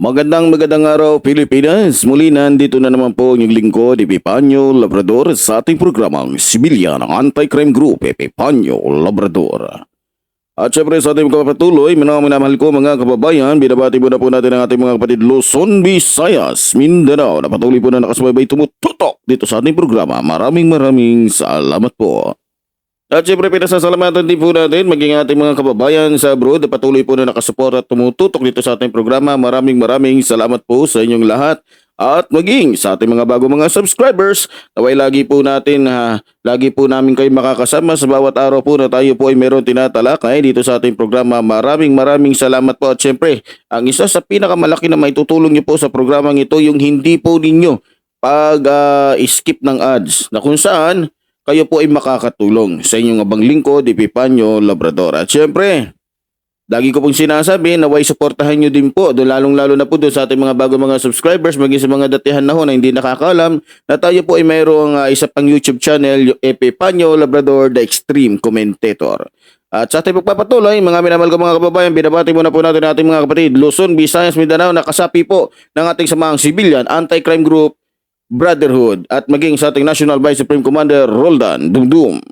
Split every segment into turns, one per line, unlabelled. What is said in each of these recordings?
Magandang magandang araw Pilipinas. Muli nandito na naman po ang lingkod, Epipanyo Labrador sa ating programang Sibilyan ng Anti-Crime Group, Epipanyo Labrador. At syempre sa ating kapatuloy, mga minamahal ko mga kababayan, binabati muna po natin ang ating mga kapatid Luzon, Visayas, Mindanao na patuloy po na nakasubaybay tumututok dito sa ating programa. Maraming maraming salamat po. At syempre pinasasalamatan din po natin maging ating mga kababayan sa abroad na patuloy po na nakasupport at tumututok dito sa ating programa. Maraming maraming salamat po sa inyong lahat. At maging sa ating mga bago mga subscribers, naway lagi po natin ha, lagi po namin kayo makakasama sa bawat araw po na tayo po ay meron tinatalakay dito sa ating programa. Maraming maraming salamat po at syempre, ang isa sa pinakamalaki na maitutulong niyo po sa programang ito yung hindi po ninyo pag ah, ng ads na kung saan kayo po ay makakatulong sa inyong abang lingkod, Epipanyo Labrador. At syempre, lagi ko pong sinasabi, naway suportahan nyo din po, doon lalong-lalo na po doon sa ating mga bago mga subscribers, maging sa mga datihan na ho na hindi nakakalam, na tayo po ay mayroong ah, isa pang YouTube channel, Epipanyo Labrador, The Extreme Commentator. At sa ating pagpapatuloy, mga minamahal ko mga kababayan, binabati muna po natin ating mga kapatid, Luzon, Visayas, Mindanao, nakasapi po ng ating samahang civilian, anti-crime group, Brotherhood at maging sa ating National Vice Supreme Commander Roldan Dumdum.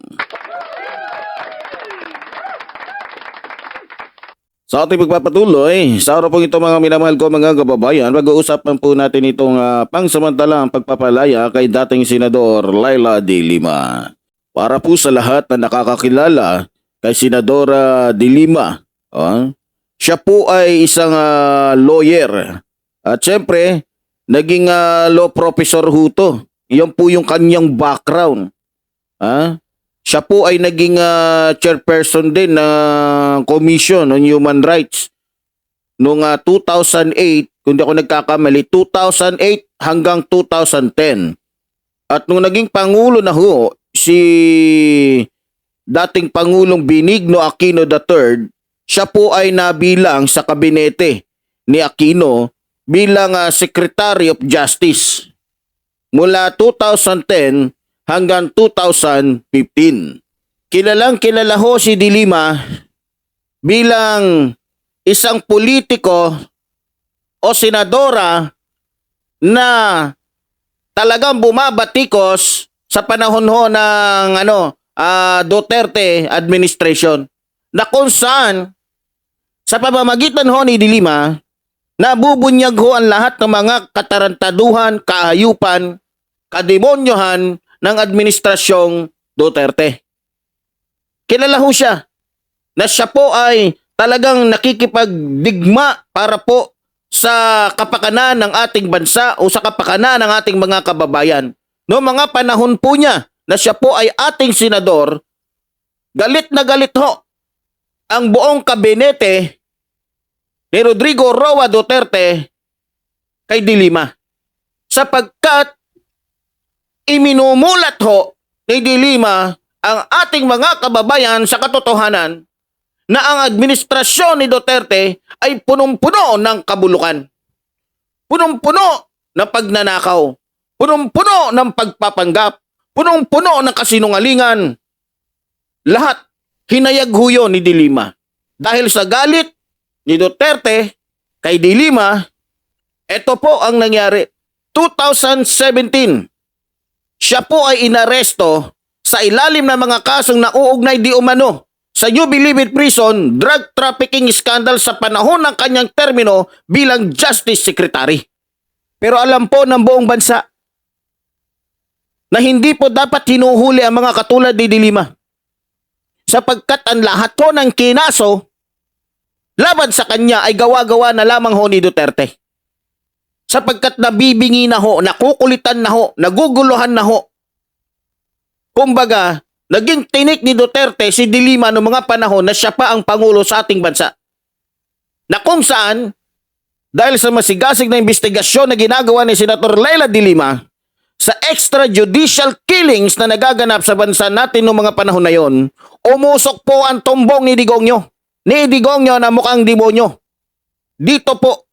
Sa ating pagpapatuloy, sa araw pong ito mga minamahal ko mga kababayan, pag-uusapan po natin itong uh, pangsamantalang pagpapalaya kay dating Senador Laila De Lima. Para po sa lahat na nakakakilala kay Senadora De Lima, ah, siya po ay isang ah, lawyer. At syempre, naging ah, law professor ho to. Yan po yung kanyang background. Ha? Siya po ay naging ah, chairperson din ng Commission on Human Rights noong ah, 2008, kung di ako nagkakamali, 2008 hanggang 2010. At nung naging pangulo na ho si dating Pangulong Benigno Aquino III, siya po ay nabilang sa kabinete ni Aquino bilang ah, Secretary of Justice mula 2010 hanggang 2015. Kilalang kilala ho si Dilima bilang isang politiko o senadora na talagang bumabatikos sa panahon ho ng ano ah, Duterte administration na kung saan sa pamamagitan ho ni Dilima nabubunyag ho ang lahat ng mga katarantaduhan, kaayupan, kademonyohan ng administrasyong Duterte. Kilala ho siya na siya po ay talagang nakikipagdigma para po sa kapakanan ng ating bansa o sa kapakanan ng ating mga kababayan. No mga panahon po niya na siya po ay ating senador, galit na galit ho ang buong kabinete ni Rodrigo Roa Duterte kay Dilima. Sapagkat iminumulat ho ni Dilima ang ating mga kababayan sa katotohanan na ang administrasyon ni Duterte ay punong-puno ng kabulukan. Punong-puno ng pagnanakaw. Punong-puno ng pagpapanggap. Punong-puno ng kasinungalingan. Lahat hinayag yun ni Dilima. Dahil sa galit ni Duterte kay Dilima, ito po ang nangyari. 2017, siya po ay inaresto sa ilalim ng mga kasong nauugnay di umano sa New Bilibid Prison drug trafficking scandal sa panahon ng kanyang termino bilang Justice Secretary. Pero alam po ng buong bansa na hindi po dapat hinuhuli ang mga katulad ni Dilima sapagkat ang lahat po ng kinaso laban sa kanya ay gawa-gawa na lamang ho ni Duterte. Sapagkat nabibingi na ho, nakukulitan na ho, naguguluhan na ho. Kumbaga, naging tinik ni Duterte si Dilima noong mga panahon na siya pa ang pangulo sa ating bansa. Na kung saan, dahil sa masigasig na investigasyon na ginagawa ni Senator Laila Dilima, sa extrajudicial killings na nagaganap sa bansa natin noong mga panahon na yon, umusok po ang tumbong ni Digongyo. Ni Digongyo na mukhang demonyo. Dito po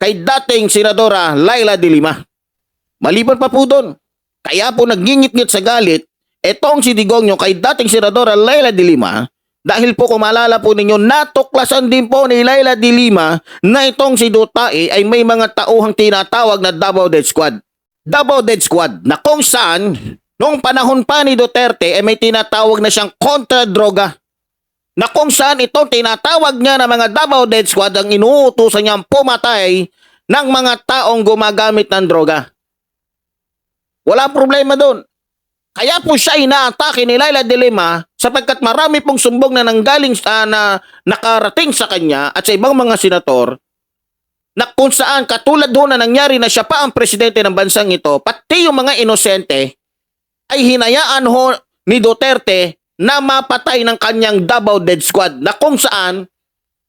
kay dating Senadora Laila de Lima. Maliban pa po doon, kaya po nagingit-ngit sa galit etong si Digongyo kay dating Senadora Laila de Lima dahil po kung maalala po ninyo, natuklasan din po ni Laila de Lima na itong si Dutae ay may mga tauhang tinatawag na Davao Dead Squad. Davao Dead Squad na kung saan noong panahon pa ni Duterte ay may tinatawag na siyang kontra-droga na kung saan itong tinatawag niya na mga Davao Dead Squad ang inuutusan niyang pumatay ng mga taong gumagamit ng droga. Wala problema doon. Kaya po siya inaatake ni Laila de Lima sapagkat marami pong sumbong na nanggaling sa na nakarating sa kanya at sa ibang mga senator na kung saan katulad ho na nangyari na siya pa ang presidente ng bansang ito, pati yung mga inosente ay hinayaan ho ni Duterte na mapatay ng kanyang Davao Dead Squad na kung saan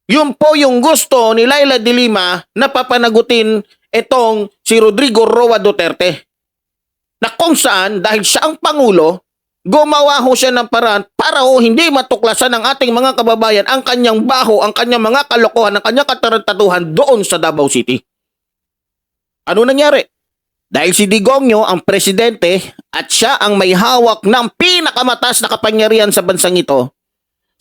yun po yung gusto ni Laila de Lima na papanagutin itong si Rodrigo Roa Duterte na kung saan dahil siya ang Pangulo, gumawa ho siya ng paraan para ho hindi matuklasan ng ating mga kababayan ang kanyang baho, ang kanyang mga kalokohan, ang kanyang katarantatuhan doon sa Davao City. Ano nangyari? Dahil si Digongyo ang presidente at siya ang may hawak ng pinakamataas na kapangyarihan sa bansang ito,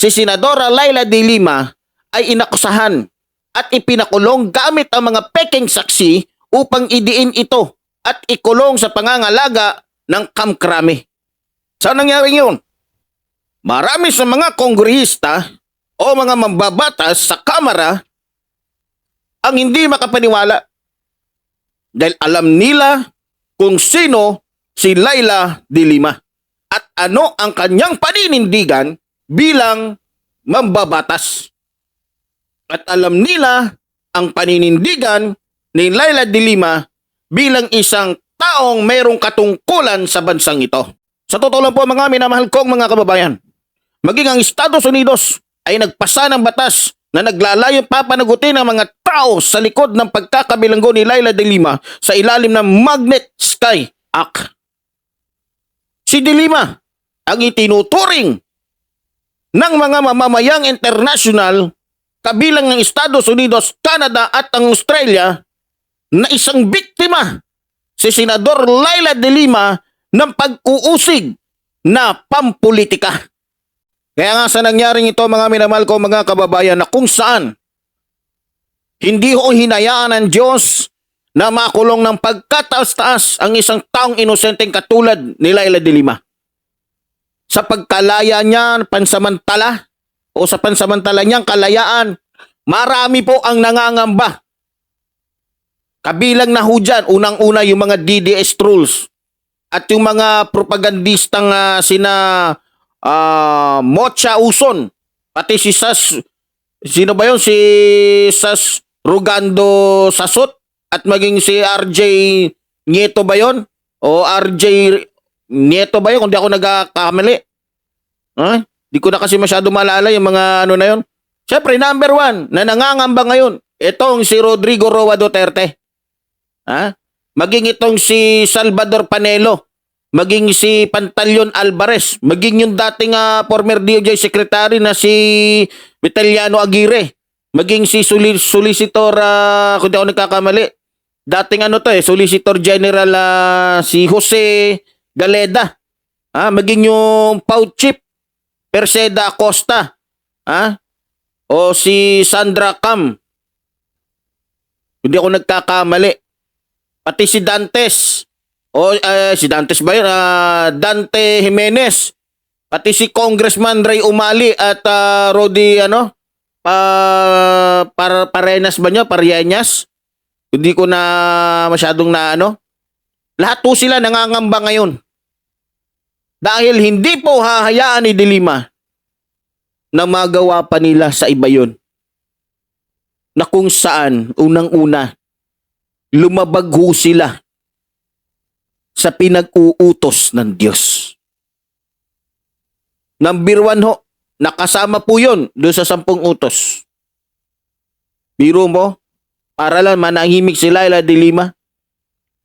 si Senadora Laila de Lima ay inakusahan at ipinakulong gamit ang mga peking saksi upang idiin ito at ikulong sa pangangalaga ng kamkrami. Saan nangyari yun? Marami sa mga kongrehista o mga mambabatas sa kamara ang hindi makapaniwala dahil alam nila kung sino si Laila de Lima at ano ang kanyang paninindigan bilang mambabatas. At alam nila ang paninindigan ni Laila de Lima bilang isang taong mayroong katungkulan sa bansang ito. Sa totoo lang po mga minamahal kong mga kababayan, maging ang Estados Unidos ay nagpasa ng batas na naglalayong papanagutin ang mga tao sa likod ng pagkakabilanggo ni Laila de Lima sa ilalim ng Magnet Sky Act. Si de Lima ang itinuturing ng mga mamamayang international kabilang ng Estados Unidos, Canada at ang Australia na isang biktima si Senador Laila de Lima ng pag-uusig na pampolitika. Kaya nga sa nangyaring ito mga minamahal ko mga kababayan na kung saan hindi ho hinayaan ng Diyos na makulong ng pagkataas-taas ang isang taong inosenteng katulad ni Laila de Lima. Sa pagkalaya niya pansamantala o sa pansamantala niyang kalayaan, marami po ang nangangamba Kabilang na ho dyan, unang-una yung mga DDS trolls at yung mga propagandistang ah, sina ah, Mocha Uson, pati si Sas, sino ba yun? Si Sas Rugando Sasot at maging si RJ Nieto ba yun? O RJ Nieto ba yun? Kung di ako nagkakamali. Ha? Di ko na kasi masyado malala yung mga ano na yun. Siyempre, number one na nangangamba ngayon, itong si Rodrigo Roa Duterte. Ha? Maging itong si Salvador Panelo, maging si Pantaleon Alvarez, maging yung dating ah, former DOJ secretary na si Vitaliano Aguirre, maging si Solicitor, ah, kung di ako nagkakamali, dating ano to eh, Solicitor General ah, si Jose Galeda, ha? maging yung Pau Chief, Perseda Acosta, ha? o si Sandra Cam, hindi ako nagkakamali. Pati si Dantes. O eh, si Dantes ba yun? Ah, Dante Jimenez. Pati si Congressman Ray Umali at ah, Rodi ano? Pa, par, Parenas ba nyo? Parianas? Hindi ko na masyadong na ano. Lahat po sila nangangamba ngayon. Dahil hindi po hahayaan ni Dilima na magawa pa nila sa iba yun. Na kung saan, unang-una, lumabag ho sila sa pinag-uutos ng Diyos. Number one ho, nakasama po yun doon sa sampung utos. Biro mo, para lang manahimik si Laila de Lima.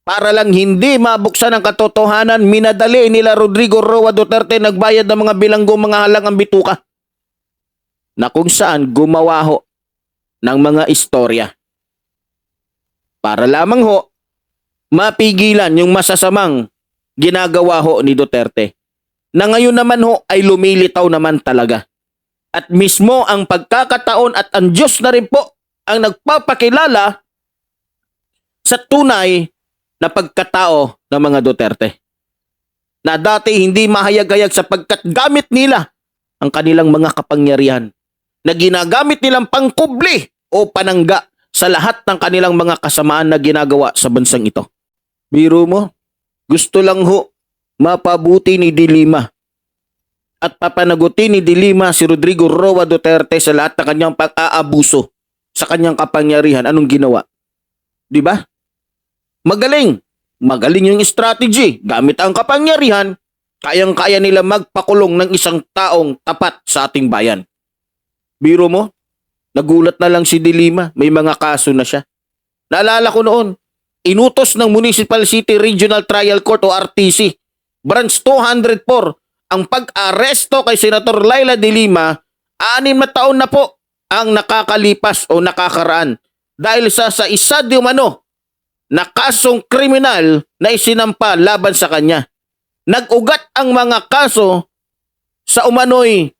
para lang hindi mabuksan ang katotohanan, minadali nila Rodrigo Roa Duterte nagbayad ng mga bilanggo mga halangang bituka na kung saan gumawa ho ng mga istorya. Para lamang ho, mapigilan yung masasamang ginagawa ho ni Duterte. Na ngayon naman ho ay lumilitaw naman talaga. At mismo ang pagkakataon at ang Diyos na rin po ang nagpapakilala sa tunay na pagkatao ng mga Duterte. Na dati hindi mahayag-hayag sapagkat gamit nila ang kanilang mga kapangyarihan na ginagamit nilang pangkubli o panangga sa lahat ng kanilang mga kasamaan na ginagawa sa bansang ito. Biro mo, gusto lang ho mapabuti ni Dilima at papanagutin ni Dilima si Rodrigo Roa Duterte sa lahat ng kanyang pag-aabuso sa kanyang kapangyarihan. Anong ginawa? Di ba? Magaling. Magaling yung strategy. Gamit ang kapangyarihan, kayang-kaya nila magpakulong ng isang taong tapat sa ating bayan. Biro mo, nagulat na lang si Dilima, may mga kaso na siya. Naalala ko noon, inutos ng Municipal City Regional Trial Court o RTC, Branch 204, ang pag-aresto kay Senator Laila de Lima, anim na taon na po ang nakakalipas o nakakaraan dahil sa sa isa di umano na kasong kriminal na isinampa laban sa kanya. Nag-ugat ang mga kaso sa umano'y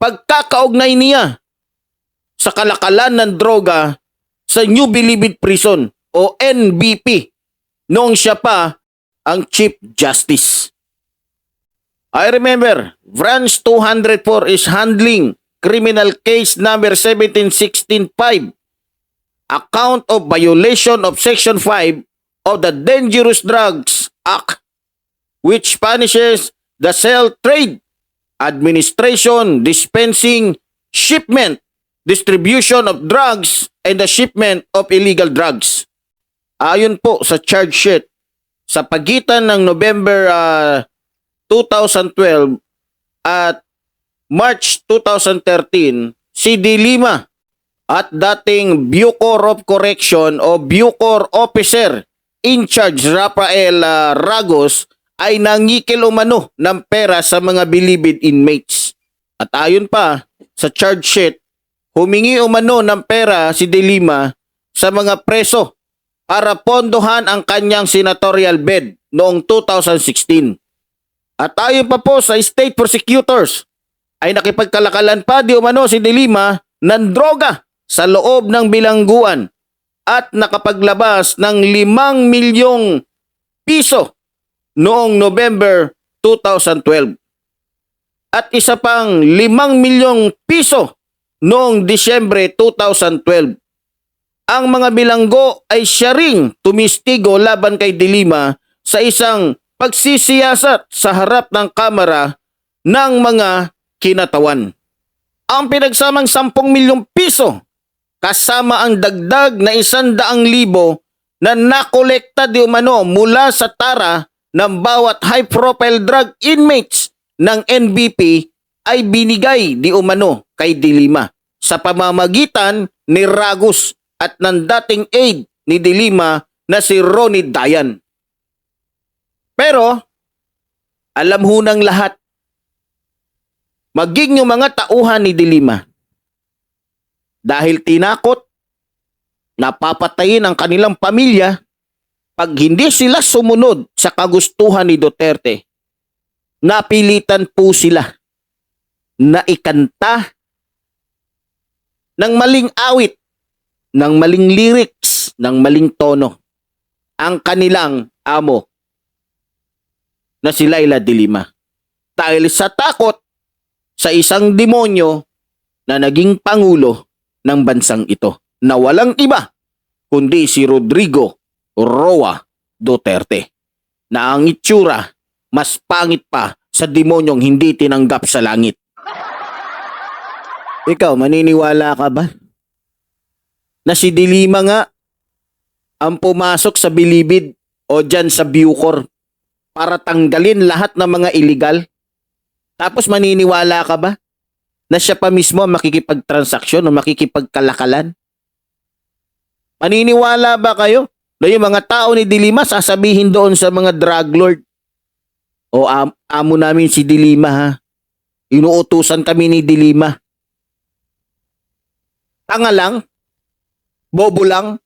pagkakaugnay niya sa kalakalan ng droga sa New Bilibid Prison o NBP noong siya pa ang Chief Justice. I remember, Branch 204 is handling criminal case number 17165 account of violation of Section 5 of the Dangerous Drugs Act which punishes the sale trade, administration, dispensing, shipment, distribution of drugs, and the shipment of illegal drugs. Ayon po sa charge sheet, sa pagitan ng November ah, 2012 at March 2013, si D. At dating Bucor of Correction o Bucor Officer in charge Rafael ah, Ragos ay nangikil umano ng pera sa mga bilibid inmates. At ayon pa sa charge sheet, humingi umano ng pera si De Lima sa mga preso para pondohan ang kanyang senatorial bed noong 2016. At ayon pa po sa state prosecutors, ay nakipagkalakalan pa di umano si De Lima ng droga sa loob ng bilangguan at nakapaglabas ng 5 milyong piso noong November 2012. At isa pang 5 milyong piso noong Disyembre 2012. Ang mga bilanggo ay siya ring tumistigo laban kay Dilima sa isang pagsisiyasat sa harap ng kamera ng mga kinatawan. Ang pinagsamang 10 milyong piso kasama ang dagdag na 100,000 na nakolekta di umano mula sa tara ng bawat high-profile drug inmates ng NBP ay binigay di umano kay Dilima sa pamamagitan ni Ragus at ng dating aide ni Dilima na si Ronnie Dayan. Pero, alam ho ng lahat, maging yung mga tauhan ni Dilima. Dahil tinakot, napapatayin ang kanilang pamilya pag hindi sila sumunod sa kagustuhan ni Duterte, napilitan po sila na ikanta ng maling awit, ng maling lyrics, ng maling tono ang kanilang amo na si Laila de Lima. Dahil sa takot sa isang demonyo na naging pangulo ng bansang ito na walang iba kundi si Rodrigo Roa Duterte na ang itsura mas pangit pa sa demonyong hindi tinanggap sa langit. Ikaw, maniniwala ka ba? Na si Dilima nga ang pumasok sa bilibid o dyan sa Bucor para tanggalin lahat ng mga illegal? Tapos maniniwala ka ba na siya pa mismo ang makikipagtransaksyon o makikipagkalakalan? Maniniwala ba kayo Na yung mga tao ni Dilima sasabihin doon sa mga drug lord. O am- amo namin si Dilima ha. Inuutusan kami ni Dilima. Tanga lang. Bobo lang.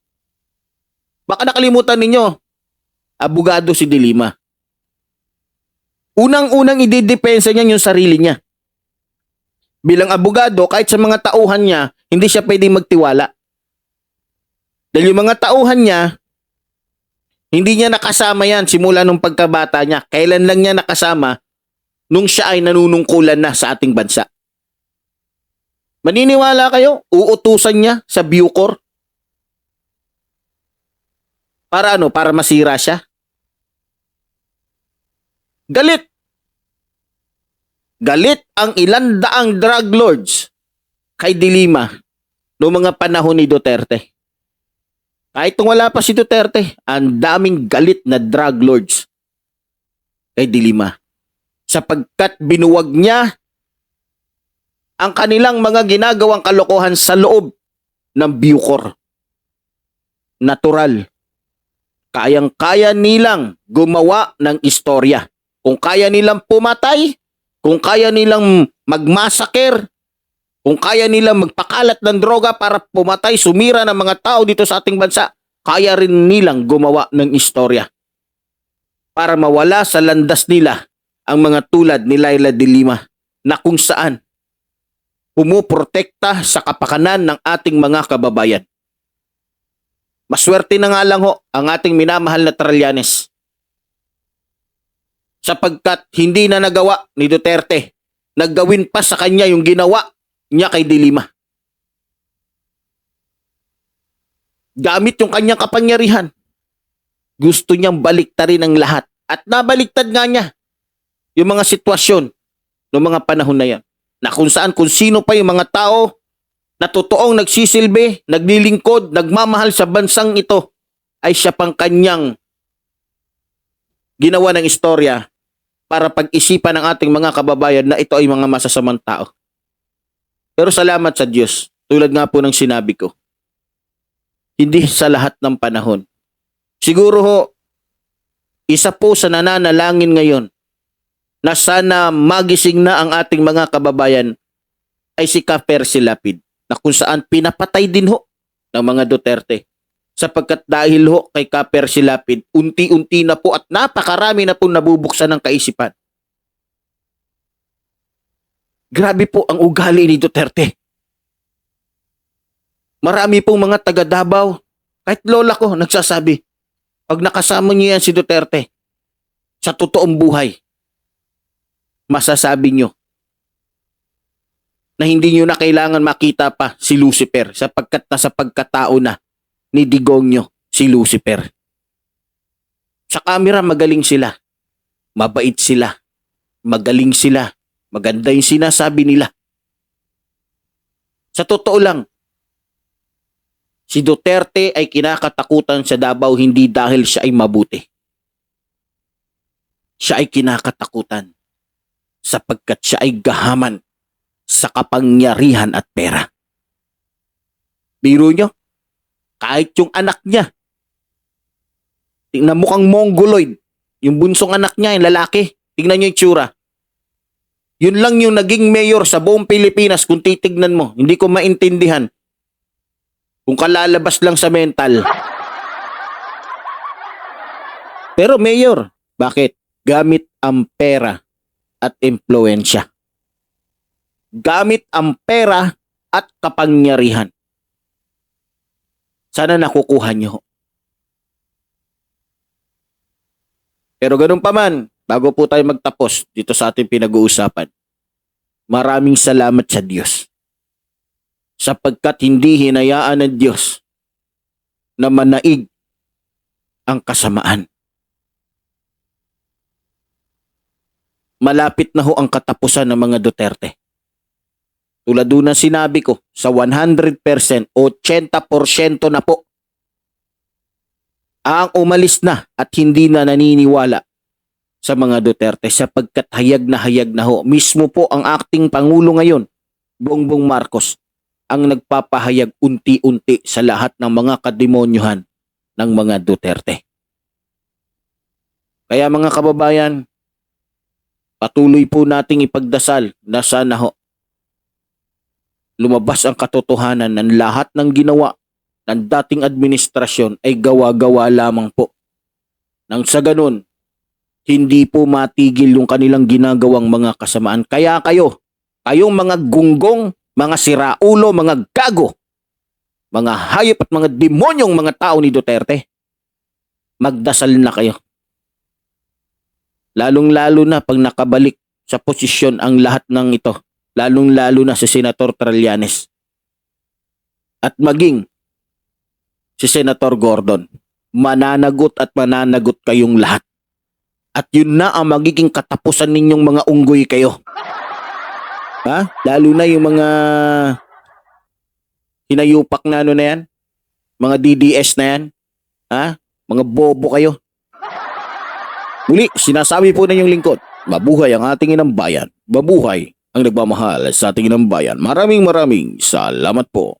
Baka nakalimutan ninyo. Abogado si Dilima. Unang-unang ididepensa niya yung sarili niya. Bilang abogado, kahit sa mga tauhan niya, hindi siya pwedeng magtiwala. Dahil yung mga tauhan niya, hindi niya nakasama yan simula nung pagkabata niya. Kailan lang niya nakasama nung siya ay nanunungkulan na sa ating bansa. Maniniwala kayo? Uutusan niya sa Bucor? Para ano? Para masira siya? Galit. Galit ang ilan daang drug lords kay Dilima noong mga panahon ni Duterte. Kahit nung wala pa si Duterte, ang daming galit na drug lords kay Dilima. Sapagkat binuwag niya ang kanilang mga ginagawang kalokohan sa loob ng Bucor. Natural. Kayang-kaya nilang gumawa ng istorya. Kung kaya nilang pumatay, kung kaya nilang magmasaker, kung kaya nilang magpakalat ng droga para pumatay, sumira ng mga tao dito sa ating bansa, kaya rin nilang gumawa ng istorya. Para mawala sa landas nila ang mga tulad ni Laila de Lima na kung saan pumuprotekta sa kapakanan ng ating mga kababayan. Maswerte na nga lang ho ang ating minamahal na Tralyanes sapagkat hindi na nagawa ni Duterte. Naggawin pa sa kanya yung ginawa niya kay Dilima. Gamit yung kanyang kapangyarihan. Gusto niyang baliktarin ang lahat. At nabaliktad nga niya yung mga sitwasyon ng mga panahon na yan. Na kung saan, kung sino pa yung mga tao na totoong nagsisilbi, naglilingkod, nagmamahal sa bansang ito, ay siya pang kanyang ginawa ng istorya para pag-isipan ng ating mga kababayan na ito ay mga masasamang tao. Pero salamat sa Diyos, tulad nga po ng sinabi ko, hindi sa lahat ng panahon. Siguro ho, isa po sa nananalangin ngayon na sana magising na ang ating mga kababayan ay si Kaper Silapid na kung saan pinapatay din ho ng mga Duterte sapagkat dahil ho kay Kaper Silapid, unti-unti na po at napakarami na po nabubuksan ng kaisipan. Grabe po ang ugali ni Duterte. Marami pong mga taga Davao, kahit lola ko nagsasabi, pag nakasama niyo yan si Duterte, sa totoong buhay, masasabi niyo na hindi niyo na kailangan makita pa si Lucifer sapagkat nasa pagkatao na ni Digongyo si Lucifer. Sa camera magaling sila. Mabait sila. Magaling sila. Maganda yung sinasabi nila. Sa totoo lang, si Duterte ay kinakatakutan sa Davao hindi dahil siya ay mabuti. Siya ay kinakatakutan sapagkat siya ay gahaman sa kapangyarihan at pera. Biro nyo, kahit yung anak niya. Tingnan mukhang mongoloid. Yung bunsong anak niya, yung lalaki. Tingnan niyo yung tsura. Yun lang yung naging mayor sa buong Pilipinas kung titignan mo. Hindi ko maintindihan. Kung kalalabas lang sa mental. Pero mayor, bakit? Gamit ang pera at impluensya. Gamit ang pera at kapangyarihan. Sana nakukuha nyo. Pero ganun pa man, bago po tayo magtapos dito sa ating pinag-uusapan, maraming salamat sa Diyos. Sapagkat hindi hinayaan ng Diyos na manaig ang kasamaan. Malapit na ho ang katapusan ng mga Duterte. Tulad doon na sinabi ko, sa 100%, 80% na po ang umalis na at hindi na naniniwala sa mga Duterte sapagkat hayag na hayag na ho. Mismo po ang acting Pangulo ngayon, Bongbong Marcos, ang nagpapahayag unti-unti sa lahat ng mga kademonyohan ng mga Duterte. Kaya mga kababayan, patuloy po nating ipagdasal na sana ho lumabas ang katotohanan ng lahat ng ginawa ng dating administrasyon ay gawa-gawa lamang po. Nang sa ganun, hindi po matigil yung kanilang ginagawang mga kasamaan. Kaya kayo, kayong mga gunggong, mga siraulo, mga gago, mga hayop at mga demonyong mga tao ni Duterte, magdasal na kayo. Lalong-lalo na pag nakabalik sa posisyon ang lahat ng ito, lalong-lalo na si Senator Trillanes. At maging si Senator Gordon, mananagot at mananagot kayong lahat. At yun na ang magiging katapusan ninyong mga unggoy kayo. Ha? Lalo na yung mga hinayupak na ano na yan, mga DDS na yan, ha? Mga bobo kayo. Muli, sinasabi po na yung lingkod, mabuhay ang ating inang bayan, mabuhay ang nagmamahal sa ating inang bayan. Maraming maraming salamat po.